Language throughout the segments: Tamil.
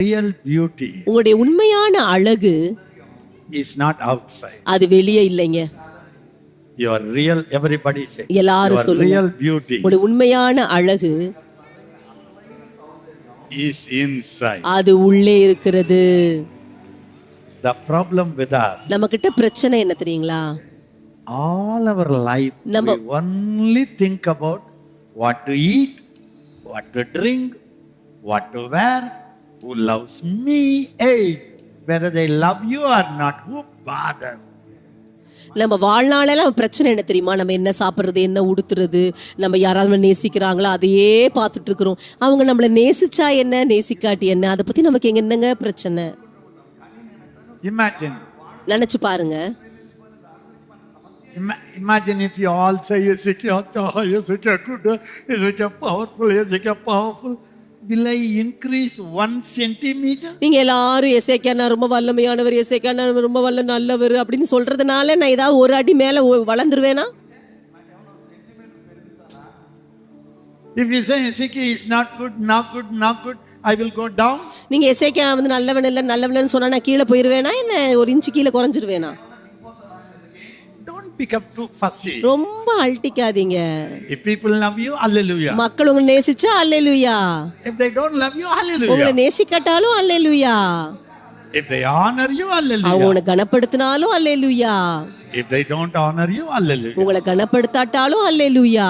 real beauty உங்களுடைய உண்மையான அழகு is not outside. அது வெளியே இல்லைங்க real, everybody say, எல்லாரும் சொல்லுங்க real beauty உங்களுடைய உண்மையான அழகு is inside. அது உள்ளே இருக்கிறது The problem with us, நம்ம கிட்ட பிரச்சனை என்ன தெரியுங்களா all our life, நம்ம- we only think about what to eat, what to drink, what to wear, who loves me, hey, whether they love you or not, who bothers? நம்ம வாழ்நாளெல்லாம் பிரச்சனை என்ன தெரியுமா? நம்ம என்ன சாப்பிட்றது என்ன உடுத்துறது நம்ம யாராவது நேசிக்கிறாங்களோ? அதையே பார்த்துட்டு இருக்கிறோம் அவங்க நம்மளை நேசிச்சா என்ன நேசிக்காட்டி என்ன? அதை பத்தி நமக்கு எங்க என்னங்க பிரச்சனை? Imagine, நினைச்சு பாருங்க. Ima- imagine if you all say, oh, Ezekiel good, Ezekiel powerful, Ezekiel powerful. Will I increase one centimeter? நீங்க எல்லாரும் எசேக்கியானா ரொம்ப வல்லமையானவர் எசேக்கியானா ரொம்ப வல்ல நல்லவர் அப்படின்னு சொல்றதுனால நான் ஏதாவது ஒரு அடி மேல வளர்ந்துருவேனா If you say Ezekiel is not good, not good, not good, I will go down. நீங்க எசேக்கியா வந்து நல்லவன் இல்ல நல்லவன் சொன்னா நான் கீழே போயிருவேனா என்ன ஒரு இன்ச்சு கீழே குறைஞ்சிருவேனா become too fussy. ரொம்ப அழட்டிக்காதீங்க If people love you, hallelujah. மக்கள் உங்களை நேசிச்சா அல்லேலூயா If they don't love you, hallelujah. உங்களை நேசிக்காட்டாலும் அல்லேலூயா If they honor you, அவங்க hallelujah. உங்களை கனப்படுத்தினாலும் அல்லேலூயா If they don't honor you, hallelujah. உங்களை கனப்படுத்தாட்டாலும் அல்லேலூயா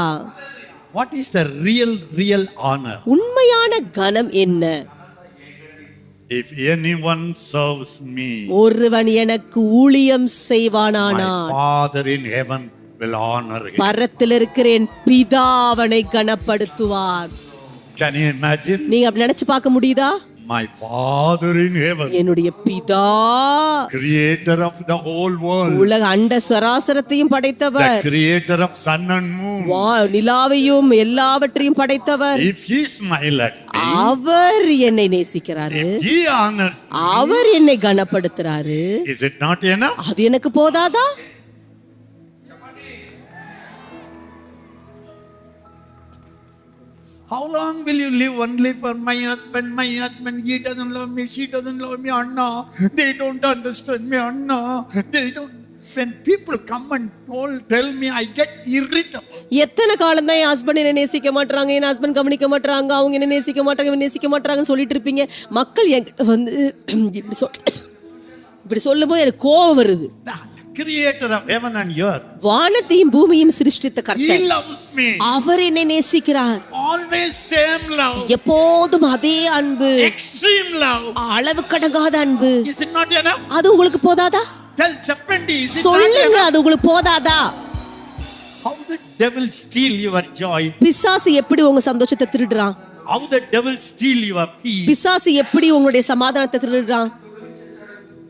What is the real, real honor? உண்மையான கனம் என்ன If anyone serves me, ஒருவன் எனக்கு ஊழியம் my செய்வானானால் Father in heaven will honor him. பரத்தில் இருக்கிற என் பிதா அவனை கனப்படுத்துவார் Can you imagine? நீங்க அப்படி நினைச்சு பார்க்க முடியுதா My Father in heaven, என்னுடைய பிதா creator of the whole world, உலக அண்ட சராசரத்தையும் the படைத்தவர் creator of sun and moon. வா நிலாவையும் எல்லாவற்றையும் படைத்தவர் If he smile at me, அவர் என்னை நேசிக்கிறாரு if he honors me, அவர் என்னை கனப்படுத்துறாரு is it not enough? அது எனக்கு போதாதா How long will you live only for my husband? My husband, he doesn't love me, she doesn't love me, Anna. They don't understand me, Anna. They don't. When people come and told, tell me, I get irritable. எத்தனை காலம் தான் என் ஹஸ்பண்ட் என்ன நேசிக்க மாட்டாங்க என் ஹஸ்பண்ட் கவனிக்க மாட்டாங்க அவங்க என்ன நேசிக்க மாட்டாங்க இவன் நேசிக்க மாட்டாங்கன்னு சொல்லிட்டு இருப்பீங்க மக்கள் என்கிட்ட வந்து இப்படி சொல் இப்படி சொல்லும்போது எனக்கு கோபம் வருது Creator of heaven and earth, வானத்தையும் பூமியும் சிருஷ்டித்த கர்த்தர் loves me. அவர் என்னை நேசிக்கிறார் Always same love, எப்போதும் அதே அன்பு extreme love. அளவு கடங்காத அன்பு Is it not enough? அது உங்களுக்கு போதாதா Tell Chappandi, is it not சொல்லுங்க enough? அது உங்களுக்கு போதாதா How the devil steal your joy? பிசாசு எப்படி உங்க சந்தோஷத்தை திருடுறான் How the devil steal your peace? பிசாசு எப்படி உங்களுடைய சமாதானத்தை திருடுறான்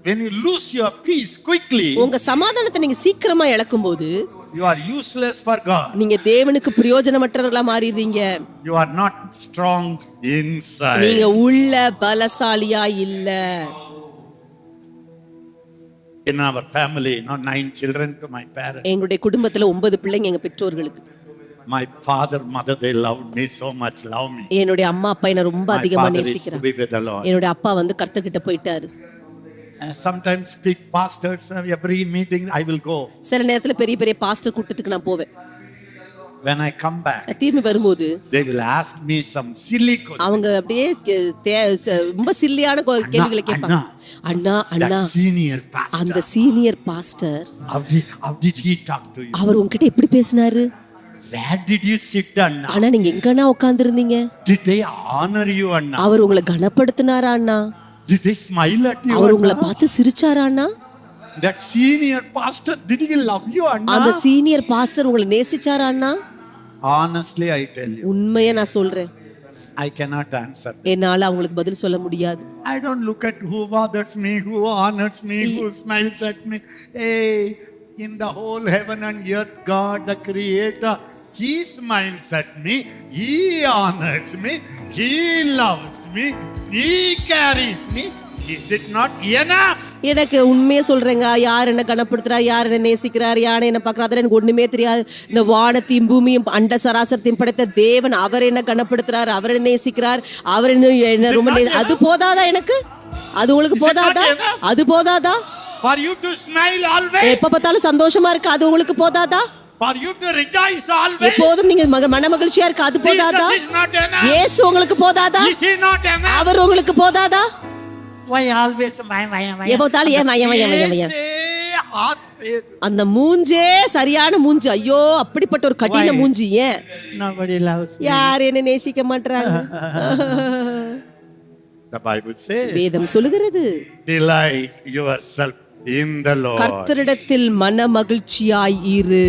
When you lose your peace quickly, உங்க சமாதானத்தை நீங்க சீக்கிரமா இழக்கும் போது you are useless for God. நீங்க தேவனுக்கு பிரயோஜனமற்றவர்களா மாறிடுறீங்க You are not strong inside. நீங்க உள்ள பலசாலியா இல்ல In our family, not nine children to my parents. எங்களுடைய குடும்பத்துல ஒன்பது பிள்ளைங்க எங்க பெற்றோர்களுக்கு My father, mother, they loved me so much, love me. என்னுடைய அம்மா அப்பா என்ன ரொம்ப அதிகமா நேசிக்கிறாங்க. என்னுடைய அப்பா வந்து கர்த்தர்கிட்ட போயிட்டாரு Big pastors, uh, every meeting I will go. சில நேரத்துல பெரிய பெரிய பாஸ்டர் கூட்டத்துக்கு நான் போவேன் When I come back, திரும்பி வரும்போது they will ask me some silly question. அவங்க அப்படியே கே- ரொம்ப சில்லியான கொ- கேள்விகளை கேட்பாங்க அண்ணா அண்ணா senior pastor, அந்த senior pastor how did he talk to you? அவர் உங்ககிட்ட எப்படி பேசினாரு Where did you sit, Anna? ஆனா நீங்க எங்கண்ணா உட்கார்ந்திருந்தீங்க Did they honor you, Anna? அவர் உங்களை கனப்படுத்தினாரா அண்ணா Did they smile at you, அவர் உங்களை? பார்த்து சிரிச்சாரா அண்ணா That senior pastor, did he love you, அந்த Anna? சீனியர் பாஸ்டர் உங்களை நேசிச்சாரா அண்ணா Honestly, I tell you, உண்மையை நான் சொல்றேன் I cannot answer. என்னால அவங்களுக்கு பதில் சொல்ல முடியாது I don't look at who bothers me, who honors me, who smiles at me. Hey, in the whole heaven and earth, God, the Creator, He smiles at me, He honors me, He loves me, He carries me. Is it not enough? எனக்கு உண்மையை சொல்றேங்க. யார் என்ன கனப்படுத்துறா? யார் என்ன நேசிக்கிறார்? யார் என்ன பார்க்கறா அதெல்லாம் எனக்கு ஒண்ணுமே தெரியாது. இந்த வானத்தையும் பூமியும் அண்ட சராசரத்தையும் படைத்த தேவன் அவர் என்ன கனப்படுத்துறார். அவர் என்ன நேசிக்கிறார். அவர் என்ன ரொம்ப அது போதாதா எனக்கு? அது உங்களுக்கு போதாதா? அது போதாதா? எப்ப பார்த்தாலும் சந்தோஷமா இருக்கு. அது உங்களுக்கு போதாதா? For you to rejoice always. எப்போதும் நீங்க மக- மன மகிழ்ச்சியா இருக்கு அது போதாதா. இயேசு உங்களுக்கு போதாதா Is he not enough? அவர் உங்களுக்கு போதாதா Why always my, my, my? எப்ப பார்த்தாலும் ஏன் மயம் மயம் மயம் மயம். அந்த மூஞ்சே சரியான மூஞ்சி ஐயோ அப்படிப்பட்ட ஒரு கடின? மூஞ்சி ஏன் Nobody loves me. யார் என்ன நேசிக்க மாட்டாங்க The Bible says, வேதம் சொல்லுகிறது delight yourself. கர்த்தரிடத்தில் மன மகிழ்ச்சியாய் இரு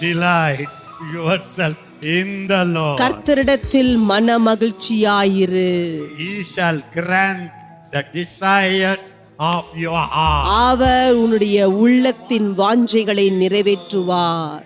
Delight yourself in the Lord. கர்த்தரிடத்தில் மன மகிழ்ச்சியாயிரு He shall grant the desires of your heart. அவர் உன்னுடைய உள்ளத்தின் வாஞ்சைகளை நிறைவேற்றுவார்